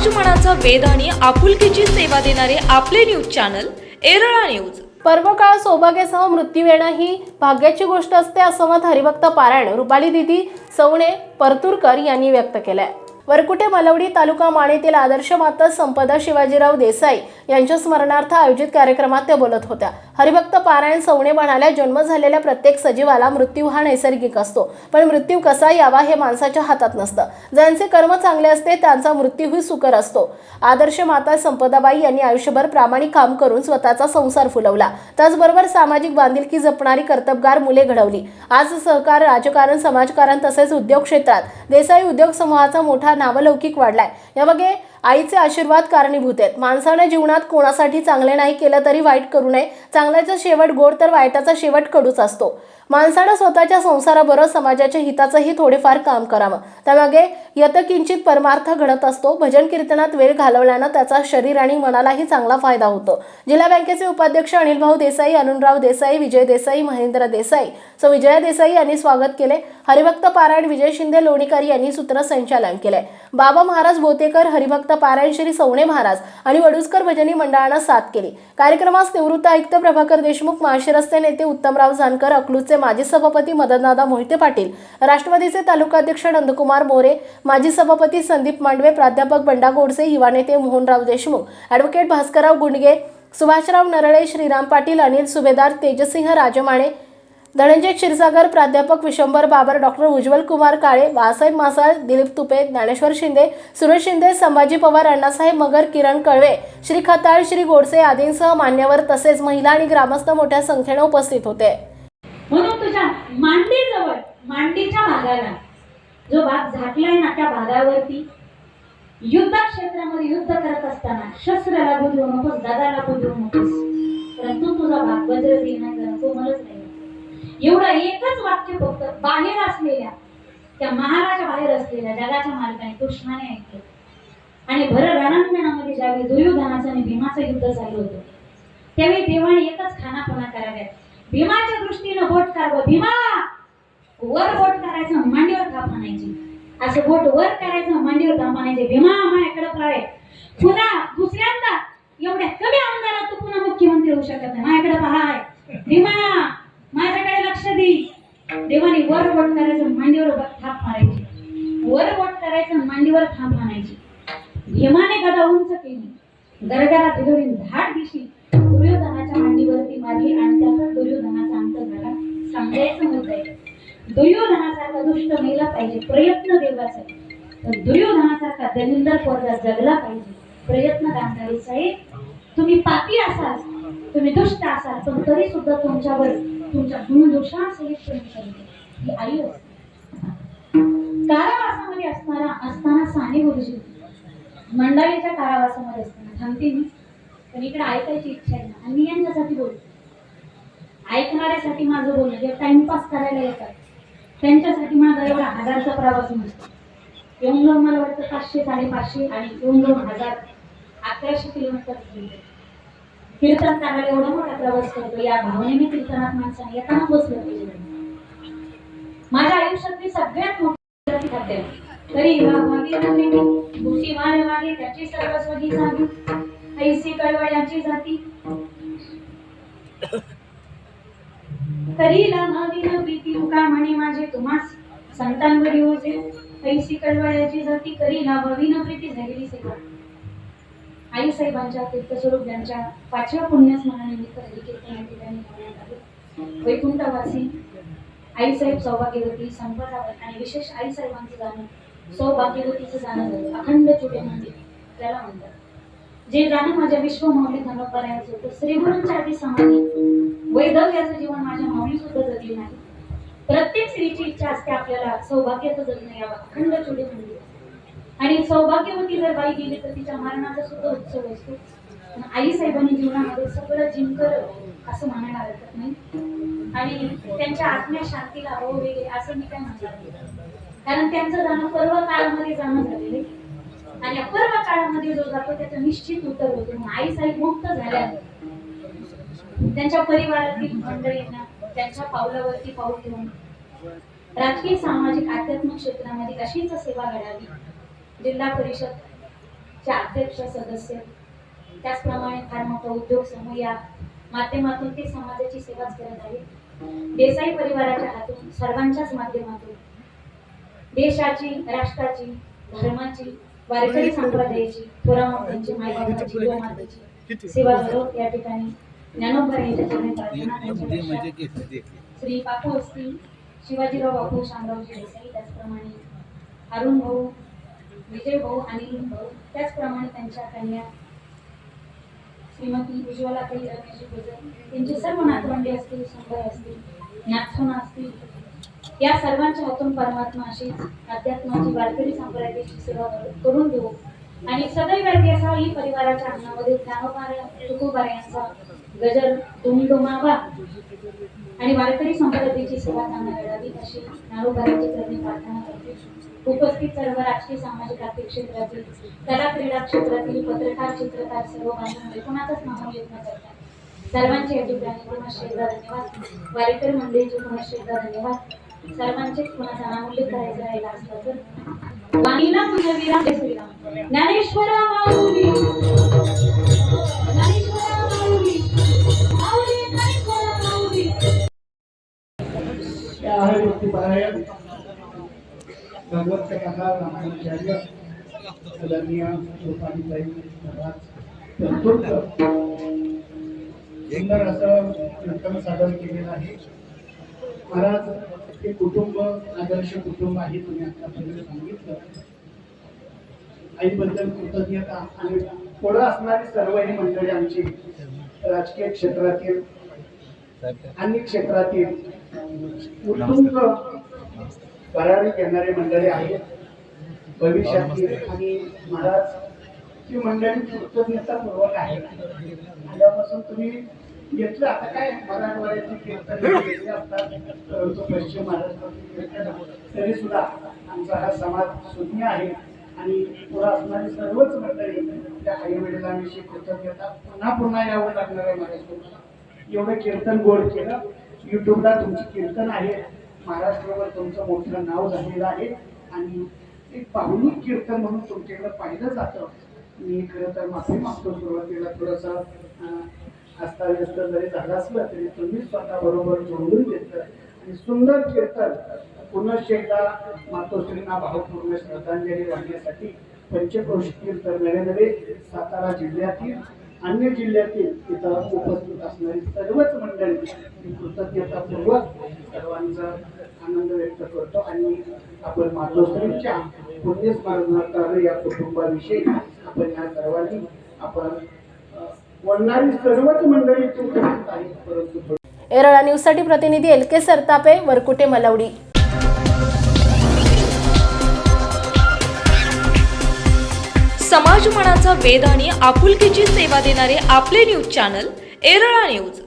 समाज मनाचा वेध आणि आपुलकीची सेवा देणारे आपले न्यूज चॅनल एरळा न्यूज. पर्वकाळ सौभाग्यासह मृत्यू येणं ही भाग्याची गोष्ट असते असं मत हरिभक्त पारायण रुपाली दिदी सवणे परतुरकर यांनी व्यक्त केलंय. वरकुटे मलवडी तालुका माणेतील आदर्श माता संपदा शिवाजीराव देसाई यांच्या स्मरणार्थ आयोजित कार्यक्रमात त्या बोलत होत्या. हरिभक्त पारायण सवणे म्हणाल्या जन्म झालेल्या प्रत्येक सजीवाला मृत्यू हा नैसर्गिक असतो. पण मृत्यू कसा यावा हे माणसाच्या हातात नसतं. ज्यांचे कर्म चांगले असते त्यांचा मृत्यूही सुकर असतो. आदर्श माता संपदाबाई यांनी आयुष्यभर प्रामाणिक काम करून स्वतःचा संसार फुलवला. त्याचबरोबर सामाजिक बांधिलकी जपणारी कर्तबगार मुले घडवली. आज सहकार राजकारण समाजकारण तसेच उद्योग क्षेत्रात देसाई उद्योग समूहाचा मोठा नावलौकिक वाढलाय. यामागे आईचे आशीर्वाद कारणीभूत आहेत. माणसाने जीवनात कोणासाठी चांगले नाही केलं तरी वाईट करू नये. चांगल्याचा शेवट गोड तर वाईटाचा शेवट कडूच असतो. माणसानं स्वतःच्या संसाराबरोबर समाजाच्या हिताचंही थोडेफार काम करावं. त्यामागे यतकिंचित परमार्थ घडत असतो. भजन कीर्तनात वेळ घालवल्यानं त्याचा शरीर आणि मनालाही चांगला फायदा होतो. जिल्हा बँकेचे उपाध्यक्ष अनिल भाऊ देसाई अनुनराव देसाई विजय देसाई महेंद्र देसाई सो विजया देसाई यांनी स्वागत केले. हरिभक्त पारायण विजय शिंदे लोणीकर यांनी सूत्रसंचालन केले. बाबा महाराज बोतेकर हरिभक्त पारायण श्री सवणे महाराज आणि वडुसकर भजनी मंडळानं साथ केली. कार्यक्रमास निवृत्त आयुक्त प्रभाकर देशमुख महाशिरस्ते नेते उत्तमराव जानकर अकलूजचे माजी सभापती मदनदादा मोहिते पाटील राष्ट्रवादीचे तालुकाध्यक्ष नंदकुमार मोरे माजी सभापती संदीप मांडवे प्राध्यापक बंडा गोडसे युवा नेते मोहनराव देशमुख ॲडव्होकेट भास्करराव गुंडगे सुभाषराव नरळे श्रीराम पाटील अनिल सुभेदार तेजसिंह राजमाणे धनंजय क्षीरसागर प्राध्यापक विशंभर बाबर डॉक्टर उज्ज्वल कुमार काळे बाळासाहेब मासाळ दिलीप तुपे ज्ञानेश्वर शिंदे सुरेश शिंदे संभाजी पवार अण्णासाहेब मगर किरण कळवे श्री खताळ श्री गोडसे आदींसह मान्यवर तसेच महिला आणि ग्रामस्थ मोठ्या संख्येने उपस्थित होते. म्हणून तुझ्या मांडीजवळ मांडीच्या भागाला जो भाग झाकलाय ना त्या भागावरती युद्ध क्षेत्रामध्ये युद्ध करत असताना शस्त्राला लागू नकोस दादाला लागू नकोस परंतु तुझा भाग वज्र दिनांक करा तो मलाच नाही. एवढं एकच वाक्य फक्त बाहेर असलेल्या त्या महाराजा बाहेर असलेल्या जगाच्या मालकाने कृष्णाने ऐकलं. आणि भर रणांगणामध्ये ज्यावेळी दुर्योधनाचं आणि भीमाचं युद्ध झालं होतं त्यावेळी देवाने एकच खानापणा कराव्यात. भीमाच्या दृष्टीनं बोट कारव भीमा! वर बोट करायचं मांडीवर थाप आणायची. असं बोट वर करायचं मांडीवर थाप आणायचे. भीमा माझ्याकडे पुन्हा दुसऱ्यांदा एवढ्या कमी आमदारात तू पुन्हा मुख्यमंत्री होऊ शकत नाही. पाहिजे. प्रयत्न देवाचा आहे. तर दुर्योधनासारखा दलिंदर पोरगा जगला पाहिजे. प्रयत्न कामगारी साहेब तुम्ही पापी असाल तुम्ही दुष्ट असाल पण तरी सुद्धा तुमच्यावर तुमच्या गुणदोषांसहित प्रेम करते ही आई असते. कारावासामध्ये असताना असताना साने गुरुजी मंडळीच्या कारावासामध्ये असताना. थांबते मी. पण इकडे ऐकायची इच्छा आहे ना. आणि मी यांच्यासाठी बोलते ऐकणाऱ्यासाठी माझं बोलणं. जे टाइमपास करायला येतात. त्यांच्यासाठी माझा एवढा हजारचा प्रवास नसतो येऊन जाऊन मला वाटतं पाचशे साडेपाचशे आणि येऊन जाऊन हजार अकराशे किलोमीटर कीर्तन करायला एवढा मोठा प्रवास करतो. या भावनेने कीर्तनात माणसाने येताना बसलं पाहिजे. माझ्या आयुष्यातली सगळ्यात मोठी खाते तरी मागे भूषी मारे मागे त्याची सर्वस्वगी झाली ऐसी कळवळ यांची जाती. करीला नवीन प्रीती हो उका म्हणे माझे तुम्हास संतांवरी ओझे ऐसी कळवायची जाती करीला नवीन प्रीती झालेली सेवा. आई साहेबांच्या तीर्थस्वरूप यांच्या पाचव्या पुण्यस्मरणानिमित्त हरी कीर्तन ठिकाणी करण्यात आले. वैकुंठवासी आई साहेब सौभाग्यवती संपदावर आणि विशेष आई साहेबांचं जाणं सौभाग्यवतीचं जाणं अखंड चुटे मंदिर त्याला म्हणतात. जे गाणं माझ्या विश्व मौली धनोपरायचं होतं श्रीगुरूंच्या आधी समाधी. वैधव्याचं जीवन माझ्या माऊली सुद्धा जगली नाही. प्रत्येक स्त्रीची इच्छा असते आपल्याला सौभाग्याचं जगणं यावं अखंड चुडे म्हणजे आणि सौभाग्यवती जर बाई गेली तर तिच्या मरणाचा सुद्धा उत्सव असतो. पण आई साहेबांनी जीवनामध्ये सगळं जिंकर असं म्हणायला हरकत नाही. आणि त्यांच्या आत्म्या शांतीला हो वेगळे असं मी काय म्हणणार? कारण त्यांचं जाणं पर्व काळामध्ये जाणं झालेलं आहे. आणि या पर्व काळामध्ये जो जातो त्याचं निश्चित उत्तर होतो. म्हणून आई साहेब मुक्त झाल्या त्यांच्या परिवारातील मंडळींना त्यांच्या पावलावरती पाऊल ठेवून राजकीय सामाजिक आध्यात्मिक क्षेत्रामध्ये अशीच सेवा घडावी? जिल्हा परिषद चे अध्यक्ष सदस्य त्याचप्रमाणे फार मोठा उद्योग समूह या माध्यमातून ते समाजाची सेवाच करत आहेत. देसाई परिवाराच्या हातून सर्वांच्याच माध्यमातून देशाची राष्ट्राची धर्माची वारकरी संप्रदायाची थोरामोठ्यांची मायबापाची गोमातेची सेवा या ठिकाणी ज्ञानोबा यांच्या चरणी प्रार्थना त्यांच्या लक्षात श्री बापू असतील शिवाजीराव बापू शामरावजी देसाई त्याचप्रमाणे अरुण भाऊ विजय भाऊ अनिल भाऊ त्याचप्रमाणे त्यांच्या कन्या श्रीमती उज्ज्वला ताई रमेश गुजर त्यांचे सर्व नातवंडे असतील सुंदर असतील नागसुना असतील या सर्वांच्या हातून परमात्मा अशीच अध्यात्माची वारकरी संप्रदायाची सेवा करून देऊ. आणि सदैव असा ही परिवाराच्या अंगणामध्ये ज्ञानोबार तुकोबार यांचा गजर दुमडुमावा आणि वारकरी संप्रदायाची सेवा त्यांना मिळावी अशी ज्ञानोबाराची चरणी प्रार्थना करते. उपस्थित सर्व राजकीय सामाजिक आर्थिक क्षेत्रातील कला क्रीडा क्षेत्रातील पत्रकार चित्रकार सर्व बांधवांमध्ये कोणाचाच नामोल्लेख न करता सर्वांचे या ठिकाणी पुनश्च एकदा धन्यवाद? वारेकर मंडळीचे पुनश्च एकदा धन्यवाद? सर्वांचे कुणाचा नामोल्लेख करायचा राहिला तर? वाणीला तुझ्या विराम श्रीराम ज्ञानेश्वरा माऊली. ज्ञानेश्वरा माऊली. माऊली ज्ञानेश्वरा माऊली. आहे पारायण. भगवत कथा रामाचार्य गोपालीताई महाराज सुंदर असं कीर्तन सादर केलेलं आहे. महाराज ते कुटुंब आदर्श कुटुंब आहे तुम्ही आतापर्यंत सांगितलं. आईबद्दल कृतज्ञता आणि पुढं असणारी सर्व ही मंडळी आमची राजकीय क्षेत्रातील अन्य क्षेत्रातील कुटुंब भरारी घेणारे मंडळी आहेत. भविष्यातील आणि महाराज ही मंडळी कृतज्ञतापूर्वक आहे आल्यापासून तुम्ही घेतलं. आता काय मराठवाड्याची कीर्तन असतात परंतु पश्चिम महाराष्ट्रातील तरी सुद्धा आमचा हा समाज शून्य आहे. आणि पुढे असणारी सर्वच मंडळी त्या आई वडिलांविषयी कृतज्ञता पुन्हा पुन्हा यावं लागणार आहे महाराष्ट्र एवढं कीर्तन गोड केलं. युट्यूबला तुमची कीर्तन आहे. महाराष्ट्रावर तुमचं मोठं नाव झालेलं आहे. आणि एक भावनिक कीर्तन म्हणून तुमच्याकडे पाहिलं जातं. मी खरं तर माफी मागतो सुरुवातीला. थोडंसं अस्ताव्यस्त जरी झालं असलं तरी तुम्ही स्वतः बरोबर जोडून घेतलं आणि सुंदर कीर्तन पुनश्च एकदा मातोश्रींना भावपूर्ण श्रद्धांजली वाहण्यासाठी पंचक्रोश कीर्तन नरेंद्रे सातारा जिल्ह्यातील अन्य जिल्ह्यातील इथं उपस्थित असणारी सर्वच मंडळी मी कृतज्ञतापूर्वक सर्वांचा आनंद व्यक्त करतो आणि आपण मातोश्रींच्या पुण्यस्मरणार्थ या कुटुंबाविषयी आपण या सर्वांनी आपण सर्वच मंडळी आहेत परंतु थोडी एरळा न्यूजसाठी प्रतिनिधी एल के सरतापे वरकुटे मलवडी. समाज मनाचा वेध आणि आपुलकीची सेवा देणारे आपले न्यूज चॅनल एरळा न्यूज.